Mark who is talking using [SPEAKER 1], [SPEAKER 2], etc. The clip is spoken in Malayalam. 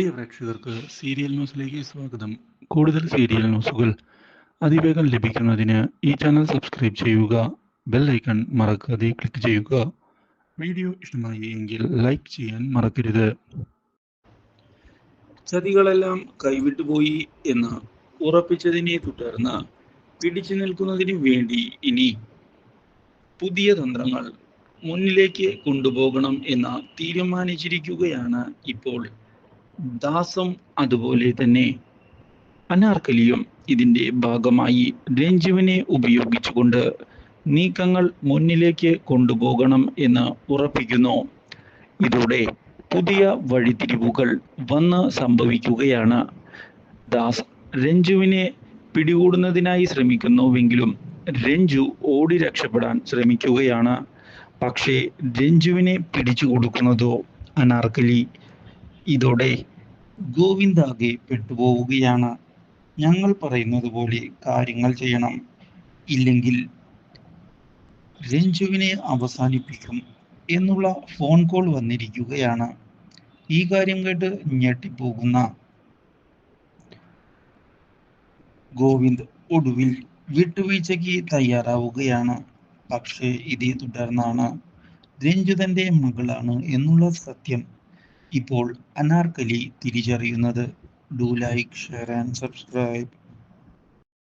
[SPEAKER 1] പ്രിയ പ്രേക്ഷകർക്ക് സീരിയൽ ന്യൂസിലേക്ക് സ്വാഗതം. കൂടുതൽ സീരിയൽ ന്യൂസുകൾ അതിവേഗം ലഭിക്കുന്നതിന് ഈ ചാനൽ സബ്സ്ക്രൈബ് ചെയ്യുക ബെൽ ഐക്കൺ മറക്കാതെ ക്ലിക്ക് ചെയ്യുക. വീഡിയോ ഇഷ്ടമായി എങ്കിൽ ലൈക്ക് ചെയ്യാൻ മറക്കരുത്. ചതികളെല്ലാം കൈവിട്ടുപോയി എന്ന് ഉറപ്പിച്ചതിനെ തുടർന്ന് പിടിച്ചു നിൽക്കുന്നതിന് വേണ്ടി ഇനി പുതിയ തന്ത്രങ്ങൾ മുന്നിലേക്ക് കൊണ്ടുപോകണം എന്ന് തീരുമാനിച്ചിരിക്കുകയാണ് ഇപ്പോൾ ദാസും അതുപോലെ തന്നെ അനാർക്കലിയും ഇതിന്റെ ഭാഗമായി രഞ്ജുവിനെ ഉപയോഗിച്ചുകൊണ്ട് നീക്കങ്ങൾ മുന്നിലേക്ക് കൊണ്ടുപോകണം എന്ന് ഉറപ്പിക്കുന്നു. ഇതോടെ പുതിയ വഴിതിരിവുകൾ വന്ന് സംഭവിക്കുകയാണ്. ദാസ് രഞ്ജുവിനെ പിടികൂടുന്നതിനായി ശ്രമിക്കുന്നുവെങ്കിലും രഞ്ജു ഓടി രക്ഷപ്പെടാൻ ശ്രമിക്കുകയാണ്. പക്ഷേ രഞ്ജുവിനെ പിടിച്ചു കൊടുക്കുന്നതോ അനാർക്കലി ഇതോടെ ഗോവിന്ദാകെ പെട്ടുപോവുകയാണ്. ഞങ്ങൾ പറയുന്നത് പോലെ കാര്യങ്ങൾ ചെയ്യണം. ഇല്ലെങ്കിൽ രഞ്ജുവിനെ അവസാനിപ്പിക്കും എന്നുള്ള ഫോൺ കോൾ വന്നിരിക്കുകയാണ്. ഈ കാര്യം കേട്ട് ഞെട്ടിപ്പോകുന്ന ഗോവിന്ദ് ഒടുവിൽ വിട്ടുവീഴ്ചയ്ക്ക് തയ്യാറാവുകയാണ്. പക്ഷേ ഇതേ തുടർന്നാണ് രഞ്ജു തന്റെ മകളാണ് എന്നുള്ള സത്യം ഇപ്പോൾ അനാർക്കലി തിരിച്ചറിയുന്നത്. Do like share and subscribe